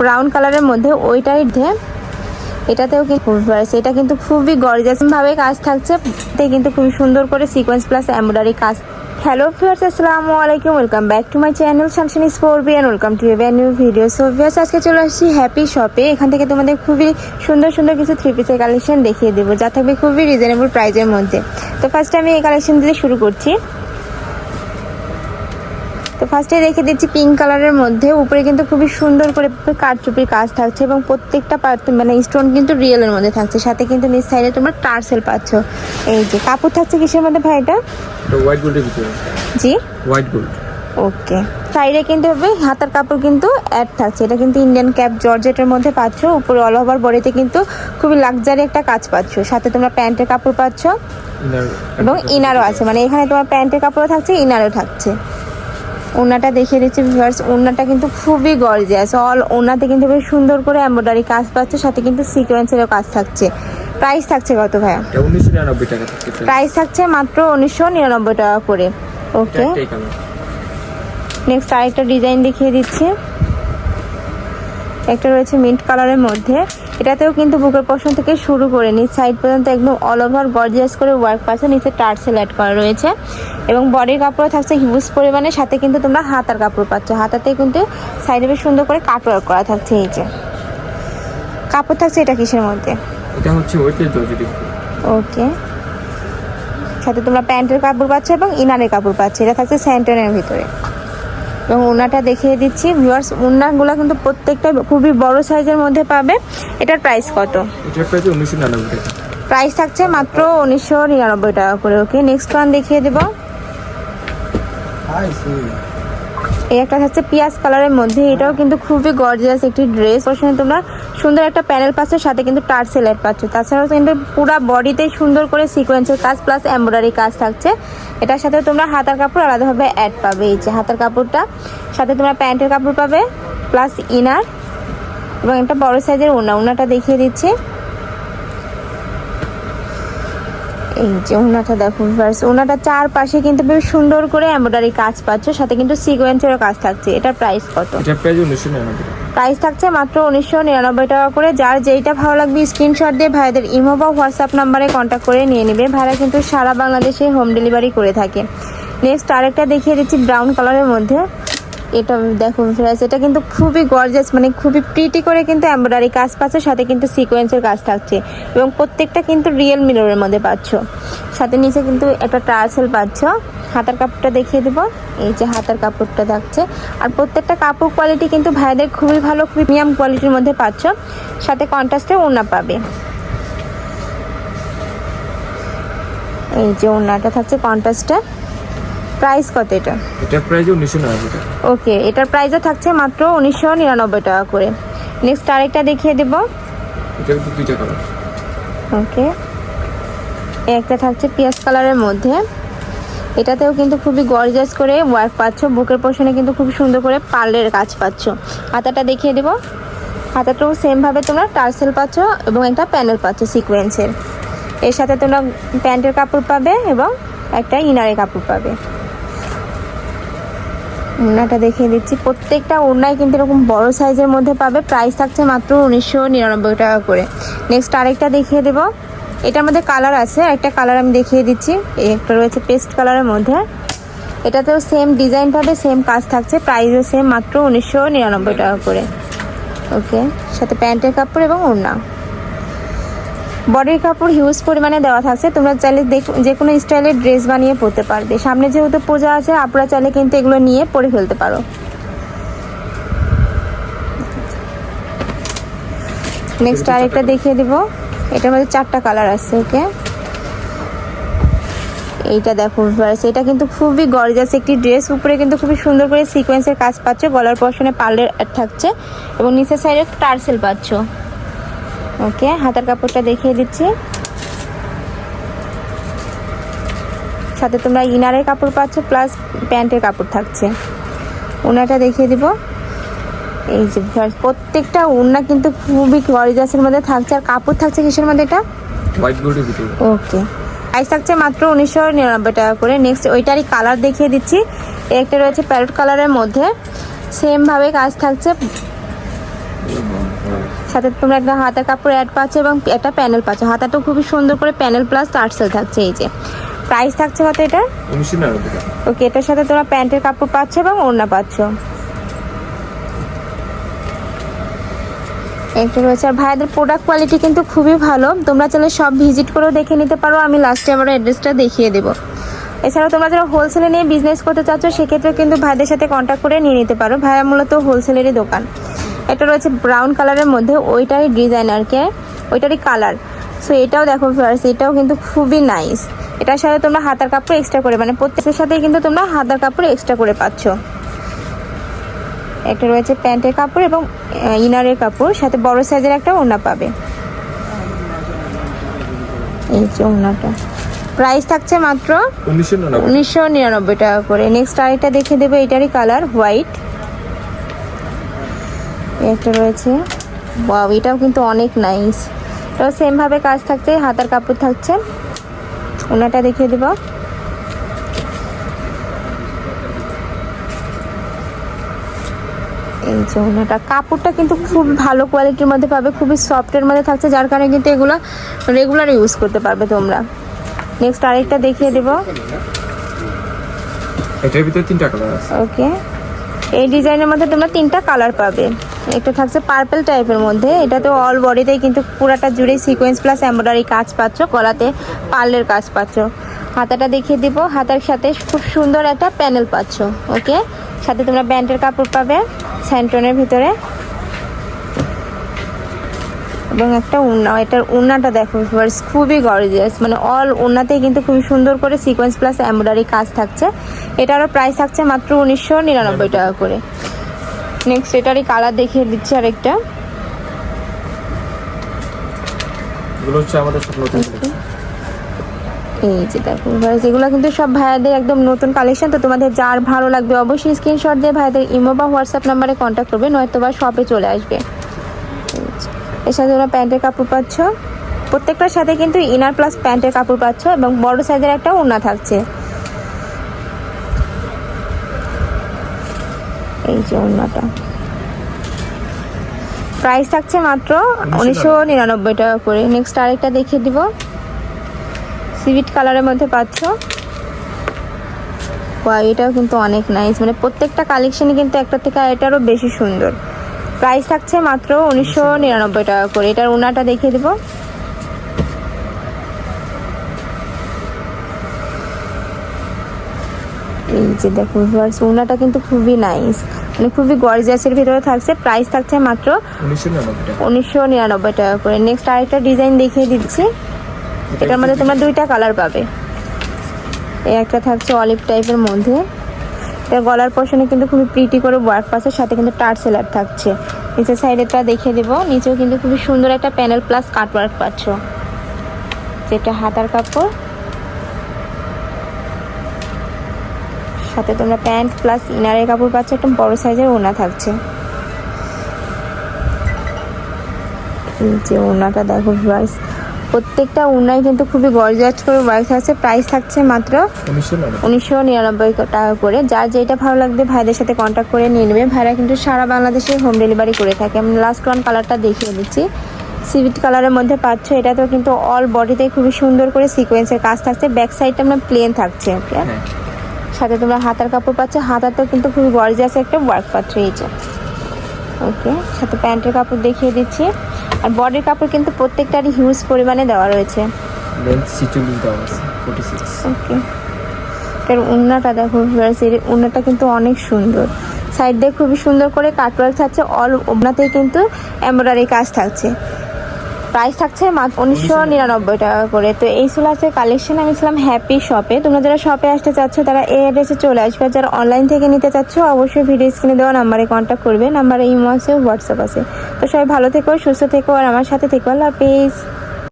Brown কালারের মধ্যে ওইটাই ধে এটাতেও কিন্তু এটা কিন্তু খুবই গর্জাস ভাবে কাজ থাকছে। এতে কিন্তু খুবই সুন্দর করে সিকোয়েন্স প্লাস এমব্রয়ডারি কাজ। হ্যালো ফিয়ার্স আসসালামু আলাইকুম। Welcome back to my channel Shamsani spore B and welcome to a new video so viewers আজকে চলে আসছি হ্যাপি শপে এখান থেকে তোমাদের খুবই সুন্দর সুন্দর কিছু থ্রি পিসের কালেকশন দেখিয়ে দেবো, যা থাকবে খুবই রিজনেবল প্রাইজের মধ্যে। তো ফার্স্টে আমি এই কালেকশন দিয়ে শুরু করছি। ফার্স্টে রেখে দিচ্ছি পিঙ্ক কালারের মধ্যে। উপরে কিন্তু খুবই সুন্দর করে কারচুপির কাজ থাকছে এবং প্রত্যেকটা মানে স্টোন কিন্তু রিয়েলের মধ্যে থাকছে। সাথে কিন্তু নিচ সাইডে তোমরা টার্সেল পাচ্ছ। এই যে কাপড় থাকছে কিসের মধ্যে ভাই এটা? এটা হোয়াইট গোল্ডের ভিতরে। জি? White gold okay. সাইডে কিন্তু হবে হাতার কাপড় কিন্তু অ্যাড থাকছে। এটা কিন্তু ইন্ডিয়ান ক্যাপ জর্জেটের মধ্যে পাচ্ছ। উপরে অল ওভার বডিতে কিন্তু খুবই লাক্সারি একটা কাজ পাচ্ছ। সাথে তোমরা প্যান্টের কাপড় পাচ্ছ। এবং ইনারও আছে। মানে এখানে তোমার প্যান্টের কাপড়ও থাকছে ইনারও থাকছে। ওনাটা দেখিয়ে দিচ্ছি ভিউয়ার্স ওনাটা কিন্তু খুবই গর্জিয়াস অল ওনাতে কিন্তু বেশ সুন্দর করে এম্ব্রয়ডারি কাজ পাচ্ছে সাথে কিন্তু সিকোয়েন্সেরও কাজ থাকছে। প্রাইস থাকছে কত ভাইয়া? প্রাইস থাকছে মাত্র উনিশশো নিরানব্বই টাকা করে। ওকে নেক্সট আরেকটা ডিজাইন দেখিয়ে দিচ্ছি। একটা রয়েছে মিন্ট কালারের মধ্যে। এটাতেও কিন্তু বুকের পশন থেকে শুরু করে নিচ সাইড পর্যন্ত একদম অল ওভার গর্জিয়াস করে ওয়ার্ক পাচ্ছে। নিচে টার্সেল অ্যাড করা রয়েছে। এবং বডির কাপড় থাকছে হিউজ পরিমাণে। সাথে কিন্তু তোমরা হাতার কাপড় পাচ্ছ। হাতাতে কিন্তু সাইডে বেশ সুন্দর করে কাট ওয়ার্ক করা থাকছে এই যে। কাপড় থাকছে এটা কিসের মধ্যে? এটা হচ্ছে ওয়েটের জর্জেটের ভিতরে ওকে সাথে তোমরা প্যান্টের কাপড় পাচ্ছ এবং ইনারের কাপড় পাচ্ছ। এটা থাকছে স্যান্টনের ভিতরে। এবং ওনাটা দেখিয়ে দিচ্ছি। ভিউয়ার্স উনাগুলো কিন্তু প্রত্যেকটা খুবই বড় সাইজের মধ্যে পাবে। এটার প্রাইস কত? এটার প্রাইস উনিশশো নিরানব্বই টাকা। প্রাইস থাকছে মাত্র উনিশশো নিরানব্বই টাকা করে ওকে নেক্সট ওয়ান দেখিয়ে দেবো। এই একটা থাকছে পিঁয়াজ কালারের মধ্যে। এটাও কিন্তু খুবই গর্জিয়াস একটি ড্রেস ওর সঙ্গে তোমরা সুন্দর একটা প্যানেল পাচ্ছ, সাথে কিন্তু টার্সেল অ্যাড পাচ্ছ। তাছাড়াও কিন্তু পুরো বডিতে সুন্দর করে সিকোয়েন্সের কাজ প্লাস এমব্রয়ডারি কাজ থাকছে। এটার সাথে তোমরা হাতার কাপড় আলাদাভাবে অ্যাড পাবে। এই যে হাতার কাপড়টা, সাথে তোমরা প্যান্টের কাপড় পাবে প্লাস ইনার এবং একটা বড় সাইজের ওনা ওনাটা দেখিয়ে দিচ্ছে। এই যে ওনাটা দেখুন ফার্স্ট ওনাটা চারপাশে কিন্তু বেশ সুন্দর করে এমব্রয়ডারি কাজ পাচ্ছ, সাথে কিন্তু সিকোয়েন্সেরও কাজ থাকছে। এটার প্রাইস কত? এটার প্রাইস উনিশশো নিরানব্বই টাকা প্রাইস থাকছে মাত্র উনিশশো নিরানব্বই টাকা করে। যার যেইটা ভালো লাগবে স্ক্রিনশট দিয়ে ভাইদের ইমো বা হোয়াটসঅ্যাপ নাম্বারে কন্ট্যাক্ট করে নিয়ে নেবে। ভাইরা কিন্তু সারা বাংলাদেশে হোম ডেলিভারি করে থাকে। নেক্সট আরেকটা দেখিয়ে দিচ্ছি ব্রাউন কালারের মধ্যে। এটা দেখুন ফ্রেন্ডস এটা কিন্তু খুবই গর্জাস মানে খুবই প্রিটি করে কিন্তু এমব্রয়ডারি কাজ পাচ্ছে, সাথে কিন্তু সিকোয়েন্সের কাজ থাকছে। এবং প্রত্যেকটা কিন্তু রিয়েল মিররের মধ্যে পাচ্ছ। সাথে নিচে কিন্তু একটা টার্সেল পাচ্ছ। হাতার কাপড়টা দেখিয়ে দেবো। এই যে হাতার কাপড়টা থাকছে। আর প্রত্যেকটা কাপড় কোয়ালিটি কিন্তু ভাইদের খুবই ভালো প্রিমিয়াম কোয়ালিটির মধ্যে পাচ্ছ। সাথে কন্ট্রাস্টে ওড়না পাবে। এই যে ওড়নাটা থাকছে কন্ট্রাস্টে প্রাইস কত এটা? এটার প্রাইস উনিশশো নিরানব্বই টাকা। ওকে এটার প্রাইসও থাকছে মাত্র উনিশশো নিরানব্বই টাকা করে। নেক্সট আরেকটা দেখিয়ে দেবো। এটার দুইটা কালার ওকে একটা থাকছে পিয়াজ কালারের মধ্যে। এটাতেও কিন্তু খুবই গর্জাস করে ওয়ার্ক পাচ্ছ বুকের পোষণে কিন্তু খুব সুন্দর করে পার্লের কাজ পাচ্ছ। হাতাটা দেখিয়ে দেবো। হাতাটাও সেমভাবে তোমরা টার্সেল পাচ্ছ এবং একটা প্যানেল পাচ্ছ সিকোয়েন্সের এর সাথে তোমরা প্যান্টের কাপড় পাবে এবং একটা ইনারের কাপড় পাবে। ওড়নাটা দেখিয়ে দিচ্ছি। প্রত্যেকটা ওড়নায় কিন্তু এরকম বড় সাইজের মধ্যে পাবে। প্রাইস থাকছে মাত্র উনিশশো নিরানব্বই টাকা করে। নেক্সট আরেকটা দেখিয়ে দেবো। এটার মধ্যে কালার আছে। একটা কালার আমি দেখিয়ে দিচ্ছি। একটা রয়েছে পেস্ট কালারের মধ্যে। এটাতেও সেম ডিজাইন পাবে সেম কাজ থাকছে। প্রাইসও সেম মাত্র উনিশশো নিরানব্বই টাকা করে। ওকে সাথে প্যান্টের কাপড় এবং ওড়না। বডির কাপড় হিউজ পরিমাণে দেওয়া থাকছে। তোমরা চাইলে দেখ- যে কোনো স্টাইলের ড্রেস বানিয়ে পরতে পারবে। সামনে যেহেতু পূজা আছে আপনারা চাইলে কিন্তু এগুলো নিয়ে পরে ফেলতে পারো। নেক্সট আরেকটা দেখিয়ে দিব। এটার মধ্যে চারটা কালার আছে ওকে এইটা দেখো ভিউয়ার্স এটা কিন্তু খুবই গর্জাস একটি ড্রেস উপরে কিন্তু খুবই সুন্দর করে সিকোয়েন্সের কাজ পাচ্ছ। গলার পশনে পার্লের থাকছে এবং নিচের সাইডে টার্সেল পাচ্ছ। ওকে হাতার কাপড়টা দেখিয়ে দিচ্ছি। সাথে তোমরা ইনারের কাপড় পাচ্ছ প্লাস প্যান্টের কাপড় থাকছে। ওনাটা দেখিয়ে দিব। এই যে প্রত্যেকটা ওনা কিন্তু খুবই গরিজাসের মধ্যে থাকছে। আর কাপড় থাকছে কিসের মধ্যে এটা? ওকে। প্রাইস থাকছে মাত্র উনিশশো নিরানব্বই টাকা করে। নেক্সট ওইটারই কালার দেখিয়ে দিচ্ছি। একটা রয়েছে প্যারট কালারের মধ্যে। সেমভাবে কাজ থাকছে সাথে তোমরা একটা হাতের কাপড় অ্যাড পাচ্ছ এবং একটা প্যানেল পাচ্ছ। হাতাটা খুবই সুন্দর করে প্যানেল প্লাস টার্সেল থাকছে এই যে। প্রাইস থাকছে কত এটা ওকে এটার সাথে তোমরা প্যান্টের কাপড় পাচ্ছ এবং ওড়না পাচ্ছ। একটা রয়েছে। আর ভাইয়াদের প্রোডাক্ট কোয়ালিটি কিন্তু খুবই ভালো। তোমরা চাইলে সব ভিজিট করেও দেখে নিতে পারো। আমি লাস্টে আবার অ্যাড্রেসটা দেখিয়ে দেবো। এছাড়াও তোমরা যারা হোলসেলে নিয়ে বিজনেস করতে চাচ্ছ সেক্ষেত্রে কিন্তু ভাইদের সাথে কন্ট্যাক্ট করে নিয়ে নিতে পারো। ভাইয়া মূলত হোলসেলেরই দোকান। এটা রয়েছে ব্রাউন কালারের মধ্যে ওইটারই ডিজাইন আর কি ওইটারই কালার সো এটাও দেখো ফার্স্ট এটাও কিন্তু খুবই নাইস এটার সাথে তোমরা হাতার কাপড় এক্সট্রা করে মানে প্রত্যেকের সাথেই কিন্তু তোমরা হাতার কাপড় এক্সট্রা করে পাচ্ছ। একটা রয়েছে প্যান্টের কাপড় এবং ইনারের কাপড় সাথে বড় সাইজের একটা ওড়না পাবে। এই যে ওড়নাটা। প্রাইস থাকছে মাত্র উনিশশো নিরানব্বই। টাকা করে। নেক্সট আরেকটা দেখে দেবো এটারই কালার হোয়াইট একটা রয়েছে। বাও এটাও কিন্তু অনেক নাইস এটাও সেমভাবে কাজ থাকছে হাতার কাপড় থাকছে। ওনাটা দেখিয়ে দেবো। এই যে ওনাটা। কাপড়টা কিন্তু খুব ভালো কোয়ালিটির মধ্যে পাবে খুবই সফটের মধ্যে থাকছে যার কারণে কিন্তু এগুলো রেগুলার ইউজ করতে পারবে তোমরা। নেক্সট আরেকটা দেখিয়ে দেবো। এটার ভিতরে তিনটা কালার আছে। ওকে এই ডিজাইনের মধ্যে তোমরা তিনটা কালার পাবে। একটা থাকছে পার্পেল টাইপের মধ্যে। এটা তো অল বডিতেই কিন্তু পুরাটা জুড়ে সিকোয়েন্স প্লাস এম্ব্রয়ডারি কাজ পাচ্ছ, গলাতে পার্লের কাজ পাচ্ছ। হাতাটা দেখিয়ে দিব। হাতার সাথে খুব সুন্দর একটা প্যানেল পাচ্ছ ওকে সাথে তোমরা ব্যান্ডের কাপড় পাবে, স্যান্টনের ভিতরে। এবং একটা উন্না এটার উন্নাটা দেখো ভিউয়ার্স, খুবই গর্জিয়াস মানে অল উন্নাতেই কিন্তু খুবই সুন্দর করে সিকোয়েন্স প্লাস এমব্রয়ডারি কাজ থাকছে এটারও প্রাইস থাকছে মাত্র উনিশশো নিরানব্বই টাকা করে নেক্সট এটারই কালার দেখিয়ে দিচ্ছি আরেকটা হচ্ছে আমাদের collection। এই যে দেখো এগুলো কিন্তু সব ভাইয়াদের একদম নতুন কালেকশন তো তোমাদের যার ভালো লাগবে অবশ্যই স্ক্রিনশট দিয়ে ভাইয়াদের ইমো বা হোয়াটসঅ্যাপ নাম্বারে কন্ট্যাক্ট করবে নয়তো বা শপে চলে আসবে। এর সাথে তোমরা প্যান্টের কাপড় পাচ্ছ। প্রত্যেকটার সাথে কিন্তু ইনার প্লাস প্যান্টের কাপড় পাচ্ছ এবং বড় সাইজের একটা ওড়না থাকছে। এই যে ওড়নাটা। প্রাইস থাকছে মাত্র উনিশশো নিরানব্বই টাকা করে। নেক্সট আরেকটা দেখিয়ে দিব। সিভিট কালারের মধ্যে পাচ্ছ। ওয়াও এটাও কিন্তু অনেক নাইস মানে প্রত্যেকটা কালেকশনই কিন্তু একটা থেকে এটারও বেশি সুন্দর। প্রাইস থাকছে মাত্র উনিশশো নিরানব্বই টাকা করে। এটার ওনাটা দেখিয়ে দেবো। এই যে দেখো ভিউয়ার্স ওনাটা কিন্তু খুবই নাইস মানে খুবই গর্জিয়াসের ভিতরে থাকছে। প্রাইস থাকছে মাত্র উনিশশো নিরানব্বই টাকা। করে। নেক্সট আরেকটা ডিজাইন দেখিয়ে দিচ্ছি। এটার মধ্যে তোমরা দুইটা কালার পাবে। এই একটা থাকছে অলিভ টাইপের মধ্যে। এটা গলার পোর্শনে কিন্তু খুবই প্রিটি করে ওয়ার্ক পাচ্ছে, সাথে কিন্তু টার্ট সেলার থাকছে। নিচের সাইডেরটা দেখিয়ে দেবো। নিচেও কিন্তু খুবই সুন্দর একটা প্যানেল প্লাস কাট ওয়ার্ক পাচ্ছ। যেটা হাতার কাপড়। সাথে তোমরা প্যান্ট প্লাস ইনারের কাপড় পাচ্ছ একটা বড় সাইজের ওনা থাকছে। যে ওনাটা দেখো ভিউয়ার্স প্রত্যেকটা ওনায় কিন্তু খুবই গর্জিয়াস করে ওয়ার্ক থাকছে প্রাইস থাকছে মাত্র উনিশশো নিরানব্বই। টাকা করে। যার যেটা ভালো লাগবে ভাইদের সাথে কন্ট্যাক্ট করে নিয়ে নেবে। ভাইরা কিন্তু সারা বাংলাদেশে হোম ডেলিভারি করে থাকে। আমি লাস্ট ওয়ান কালারটা দেখিয়ে দিচ্ছি। সিভিট কালারের মধ্যে পাচ্ছ এটা তো কিন্তু অল বডিতে খুবই সুন্দর করে সিকোয়েন্সের কাজ থাকছে। ব্যাক সাইডটা আমরা প্লেন থাকছে। ওকে হ্যাঁ। সাথে তোমরা হাতার কাপড় পাচ্ছ। হাতাতেও কিন্তু খুবই গর্জিয়াস একটা ওয়ার্ক পাচ্ছ এই যে। ওকে সাথে প্যান্টের কাপড় দেখিয়ে দিচ্ছি। আর বডির কাপড় কিন্তু প্রত্যেকটারই হিউজ পরিমাণে দেওয়া রয়েছে। লেন্থ ছিচল্লিশ দেওয়া আছে ফোর্টি সিক্স ওকে এর উন্নাটা দেখো এর উন্নাটা কিন্তু অনেক সুন্দর। সাইড দিয়ে খুবই সুন্দর করে কাটওয়ার্ক থাকছে অল ওনাতেই কিন্তু এমব্রয়ডারি কাজ থাকছে। প্রাইস থাকছে মাত্র উনিশশো নিরানব্বই টাকা করে। তো এই ছিল আছে কালেকশন আমি ছিলাম হ্যাপি শপে তোমরা যারা শপে আসতে চাচ্ছ, তারা এই অ্যাড্রেসে চলে আসবে। যারা অনলাইন থেকে নিতে চাচ্ছ, অবশ্যই ভিডিও স্ক্রিনে দেওয়া নাম্বারে কন্ট্যাক্ট করবে। নাম্বারে ইমো আছে হোয়াটসঅ্যাপ আছে। তো সবাই ভালো থেকো, সুস্থ থেকো, আর আমার সাথে থেকো। আল্লাহ হাফিজ।